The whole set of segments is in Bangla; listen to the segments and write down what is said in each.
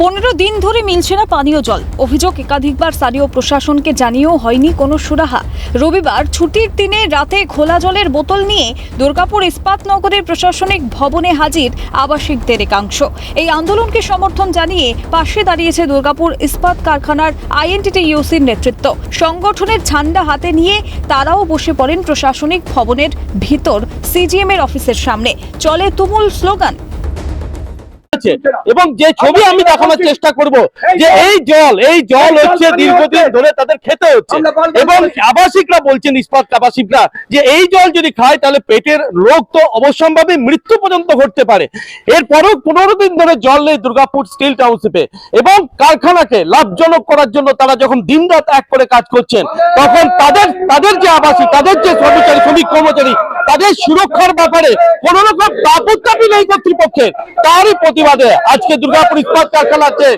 পনেরো দিন ধরে মিলছে না পানীয় জল। অভিযোগ একাধিকবার স্থানীয় প্রশাসনকে জানিয়েও হয়নি কোনো সুরাহা। রবিবার ছুটির দিনে রাতে খোলা জলের বোতল নিয়ে দুর্গাপুর ইস্পাত নগরের প্রশাসনিক ভবনে হাজির আবাসিকদের একাংশ এই আন্দোলনকে সমর্থন জানিয়ে পাশে দাঁড়িয়েছে দুর্গাপুর ইস্পাত কারখানার আইএনটিটি ইউসির নেতৃত্ব। সংগঠনের ঝান্ডা হাতে নিয়ে তারাও বসে পড়েন প্রশাসনিক ভবনের ভিতর, সিজিএমের অফিসের সামনে। চলে তুমুল স্লোগান আছে এবং যে ছবি আমি দেখানোর চেষ্টা করব যে এই জল এই জল হচ্ছে দীর্ঘদিন ধরে তাদের খেতে হচ্ছে। এবং আবাসিকরা বলছেন ইস্পাত আবাসিকরা যে এই জল যদি খায় তাহলে পেটের রোগ তো অবশ্যম্ভাবী মৃত্যু পর্যন্ত ঘটতে পারে। এরপরও পনেরো দিন ধরে জল নেই দুর্গাপুর স্টিল টাউনশিপে। এবং কারখানাকে লাভজনক করার জন্য তারা যখন দিন রাত এক করে কাজ করছেন তখন তাদের তাদের যে আবাসিক তাদের যে কর্মচারী শ্রমিক কর্মচারী তাদের সুরক্ষার ব্যাপারে কোন রকম দাপুত্তাপি নেই কর্তৃপক্ষের। তারই প্রতিবাদে আজকে দুর্গাপুর ইস্পাত কারখানা আছে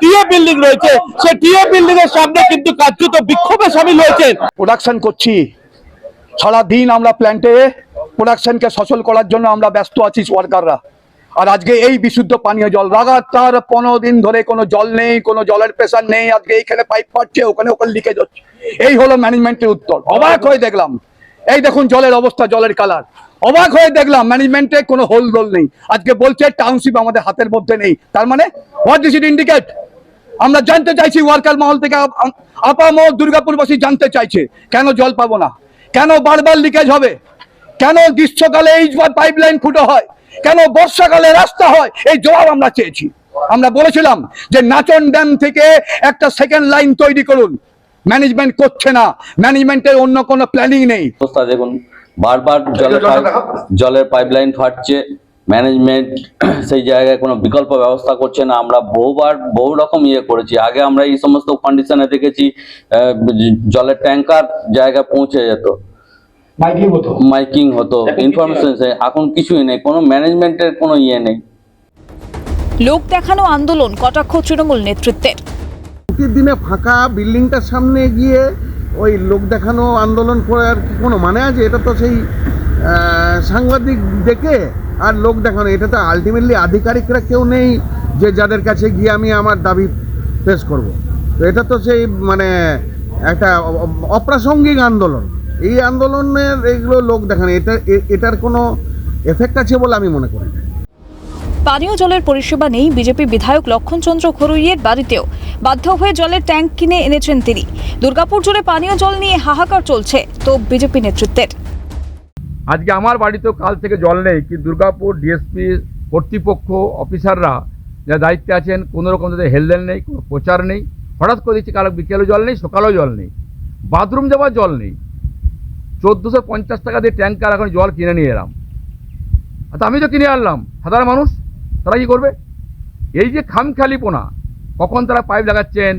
টিএ বিল্ডিং রয়েছে। সেই টিএ বিল্ডিং এর সামনে কিন্তু কার্যত বিক্ষোভে সামিল হয়েছেন। প্রোডাকশন করছি। সারা দিন আমরা প্ল্যান্টে প্রোডাকশনকে সচল করার জন্য আমরা ব্যস্ত আছি ওয়ার্কাররা আর আজকে এই বিশুদ্ধ পানীয় জল, লাগাতার পনেরো দিন ধরে কোনো জল নেই, কোনো জলের প্রেশার নেই। আজকে এইখানে পাইপ ফাটছে, ওখানে ওখানে লিকেজ হচ্ছে। এই হলো ম্যানেজমেন্টের উত্তর। অবাক হয়ে দেখলাম। এই দেখুন জলের অবস্থা, জলের কালার অবাক হয়ে দেখলাম ম্যানেজমেন্টে কোনো হোল দোল নেই। আজকে বলছে টাউনশিপ আমাদের হাতের মধ্যে নেই। তার মানে হোয়াট ডিস ইট ইন্ডিকেট আমরা জানতে চাইছি ওয়ার্কার মহল থেকে আপ- আপ- দুর্গাপুরবাসী জানতে চাইছে, কেন জল পাবো না? কেন বারবার লিকেজ হবে? কেন গ্রীষ্মকালে এই পাইপ লাইন ফুটো হয়? কেন বর্ষাকালে রাস্তা হয়? এই জবাব আমরা চেয়েছি। আমরা বলেছিলাম যে নাচন ড্যাম থেকে একটা সেকেন্ড লাইন তৈরি করুন। ম্যানেজমেন্ট করছে না। ম্যানেজমেন্টের অন্য কোনো প্ল্যানিং নেই। দেখুন বারবার জলের পাইপ জলের পাইপলাইন ফাটছে। ম্যানেজমেন্ট সেই জায়গায় কোনো বিকল্প ব্যবস্থা করছে না। আমরা বহুবার বহু রকম ইয়ে করেছি। আগে আমরা এই সমস্ত কন্ডিশনে দেখেছি আহ, জলের ট্যাঙ্কার জায়গায় পৌঁছে যেত। মাইকিং হতো। ইনফরমেশন এখন কিছুই নেই। কোনো ম্যানেজমেন্টের কোনো ইয়ে নেই। লোক দেখানো আন্দোলন কটাক্ষ তৃণমূল নেতৃত্বের। ছুটির দিনে ফাঁকা বিল্ডিংটার সামনে গিয়ে ওই লোক দেখানো আন্দোলন করার কোনো মানে আছে? এটা তো সেই সাংবাদিক ডেকে আর লোক দেখানো। এটা তো আলটিমেটলি আধিকারিকরা কেউ নেই যে যাদের কাছে গিয়ে আমি আমার দাবি পেশ করব। তো এটা তো সেই মানে একটা অপ্রাসঙ্গিক আন্দোলন। এই আন্দোলনের এগুলো লোক দেখানো, এটা, এটার কোনো এফেক্ট আছে বলে আমি মনে করি। পানীয় জলের পরিষেবা নেই, বিজেপি বিধায়ক লক্ষণচন্দ্র খরুইয়ের বাড়িতেও। বাধ্য হয়ে জলের ট্যাঙ্ক কিনে এনেছেন তিনি। দুর্গাপুর জুড়ে পানীয় জল নিয়ে হাহাকার চলছে, তো বিজেপি নেতৃত্বের। আজকে আমার বাড়িতেও কাল থেকে জল নেই কি দুর্গাপুর ডিএসপি কর্তৃপক্ষ, অফিসাররা যা দায়িত্বে আছেন, কোনো রকম তাদের হেলদেল নেই, কোনো প্রচার নেই। হঠাৎ করে দিচ্ছি কাল বিকেলেও জল নেই, সকালেও জল নেই। বাথরুম যাওয়ার জল নেই। চোদ্দোশো পঞ্চাশ টাকা দিয়ে ট্যাঙ্কার এখন জল কিনে নিয়ে এলাম। আমি তো কিনে আনলাম। সাধারণ মানুষ, তারা কী করবে? এই যে খামখালিপোনা কখন তারা পাইপ লাগাচ্ছেন?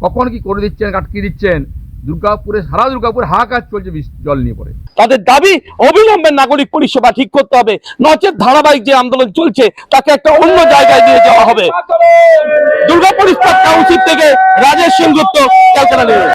কখন কি করে দিচ্ছেন? আটকে দিচ্ছেন? দুর্গাপুরে সারা দুর্গাপুর হাহাকার চলছে জল নিয়ে পড়ে। তাদের দাবি অবিলম্বে নাগরিক পরিষেবা ঠিক করতে হবে। নচেত ধারাবাহিক যে আন্দোলন চলছে তাকে একটা অন্য জায়গায় দিয়ে যাওয়া হবে। দুর্গাপুর! কাউন্সিল থেকে রাজেশ সেনগুপ্ত ক্যালকাটা